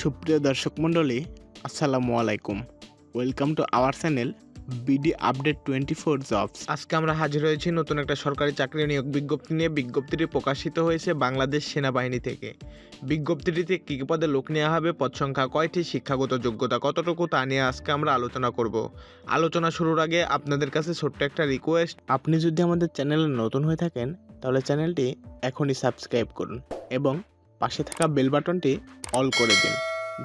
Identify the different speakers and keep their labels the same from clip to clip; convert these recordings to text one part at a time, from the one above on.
Speaker 1: সুপ্রিয় দর্শক মণ্ডলী, আসসালামু আলাইকুম। Welcome to our channel BD update twenty four jobs আজকে আমরা হাজির হয়েছি নতুন একটা সরকারি চাকরি নিয়োগ বিজ্ঞপ্তি নিয়ে। বিজ্ঞপ্তিটি প্রকাশিত হয়েছে বাংলাদেশ সেনাবাহিনী থেকে। বিজ্ঞপ্তিটিতে কী কী পদে লোক নেওয়া হবে, পদ সংখ্যা কয়টি, শিক্ষাগত যোগ্যতা কতটুকু, তা নিয়ে আজকে আমরা আলোচনা করব। আলোচনা শুরুর আগে আপনাদের কাছে ছোট্ট একটা রিকোয়েস্ট আপনি যদি আমাদের চ্যানেলে নতুন হয়ে থাকেন, তাহলে চ্যানেলটি এখনই সাবস্ক্রাইব করুন এবং পাশে থাকা বেল বাটনটি অল করে দিন,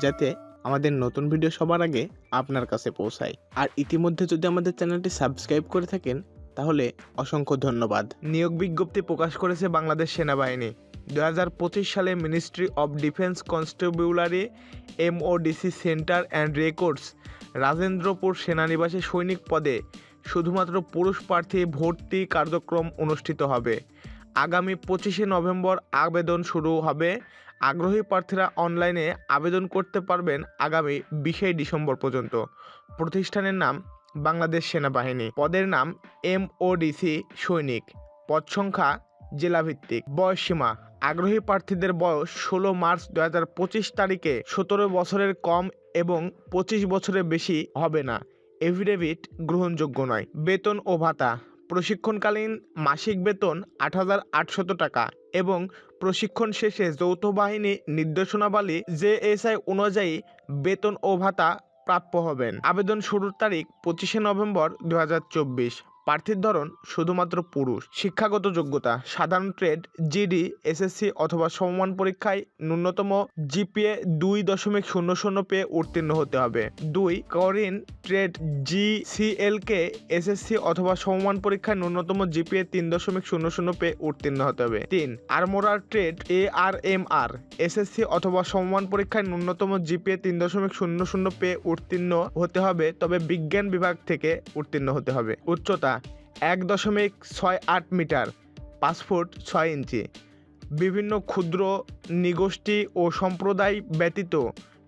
Speaker 1: যাতে আমাদের নতুন ভিডিও সবার আগে আপনার কাছে পৌঁছায়। আর ইতিমধ্যে যদি আমাদের চ্যানেলটি সাবস্ক্রাইব করে থাকেন, তাহলে অসংখ্য ধন্যবাদ। নিয়োগ বিজ্ঞপ্তি প্রকাশ করেছে বাংলাদেশ সেনাবাহিনী। দু হাজার পঁচিশ সালে ministry of defence constabulary MODC centre and records Rajendrapur সেনানিবাসে সৈনিক পদে শুধুমাত্র পুরুষ প্রার্থী ভর্তি কার্যক্রম অনুষ্ঠিত হবে। আগামী পঁচিশে নভেম্বর আবেদন শুরু হবে। আগ্রহী প্রার্থীরা অনলাইনে আবেদন করতে পারবেন আগামী বিশে ডিসেম্বর পর্যন্ত। প্রতিষ্ঠানের নাম বাংলাদেশ সেনাবাহিনী। পদের নাম এমওডিসি সৈনিক। পদ সংখ্যা জেলাভিত্তিক। বয়সসীমা আগ্রহী প্রার্থীদের বয়স ষোলো মার্চ দু হাজার পঁচিশ তারিখে সতেরো বছরের কম এবং পঁচিশ বছরের বেশি হবে না। এফিডেভিট গ্রহণযোগ্য নয়। বেতন ও ভাতা। প্রশিক্ষণকালীন মাসিক বেতন আট হাজার আটশত টাকা এবং প্রশিক্ষণ শেষে যৌথ বাহিনী নির্দেশনাবলী জেএসআই অনুযায়ী বেতন ও ভাতা প্রাপ্য হবেন। আবেদন শুরুর তারিখ পঁচিশে নভেম্বর দু হাজার চব্বিশ। প্রার্থীর ধরন শুধুমাত্র পুরুষ। শিক্ষাগত যোগ্যতা, সাধারণ ট্রেড, জিডি, এসএসসি অথবা সমমান পরীক্ষায় ন্যূনতম জিপিএ দুই দশমিক শূন্য শূন্য পেয়ে উত্তীর্ণ হতে হবে। দুই, করিন ট্রেড জি সিএলকে এসএসসি অথবা সমমান পরীক্ষায় ন্যূনতম জিপিএ তিন দশমিক শূন্য শূন্য পেয়ে উত্তীর্ণ হতে হবে। তিন, armourer trade A R M R SSC অথবা সমমান পরীক্ষায় ন্যূনতম জিপিএ তিন দশমিক শূন্য শূন্য পেয়ে উত্তীর্ণ হতে হবে, তবে বিজ্ঞান বিভাগ থেকে উত্তীর্ণ হতে হবে। উচ্চতা এক দশমিক ছয় আট মিটার, পাঁচ ফুট ছয় ইঞ্চি। বিভিন্ন ক্ষুদ্র নিগোষ্ঠী ও সম্প্রদায় ব্যতীত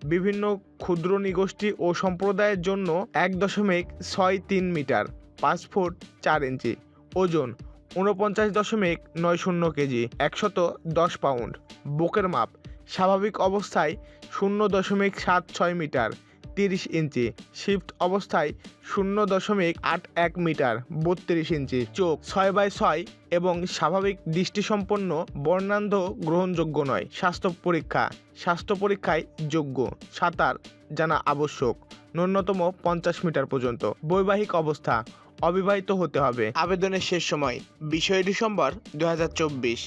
Speaker 1: বিভিন্ন ক্ষুদ্র নিগোষ্ঠী ও সম্প্রদায়ের জন্য এক দশমিক ছয় তিন মিটার, পাঁচ ফুট চার ইঞ্চি। ওজন ঊনপঞ্চাশ দশমিক নয় শূন্য কেজি, একশত দশ পাউন্ড। বুকের মাপ, স্বাভাবিক অবস্থায় শূন্য দশমিক সাত ছয় মিটার তিরিশ ইঞ্চি। শিফট অবস্থায় শূন্য দশমিক আট এক মিটার, বত্রিশ ইঞ্চি। চোখ ছয় বাই ছয় এবং স্বাভাবিক দৃষ্টিসম্পন্ন, বর্ণান্ধ, গ্রহণযোগ্য নয়। স্বাস্থ্য পরীক্ষা। স্বাস্থ্য পরীক্ষায় যোগ্য। সাঁতার জানা আবশ্যক। ন্যূনতম পঞ্চাশ মিটার পর্যন্ত। বৈবাহিক অবস্থা। অবিবাহিত হতে হবে। আবেদনের শেষ সময়। বিশে ডিসেম্বর দু হাজার চব্বিশ।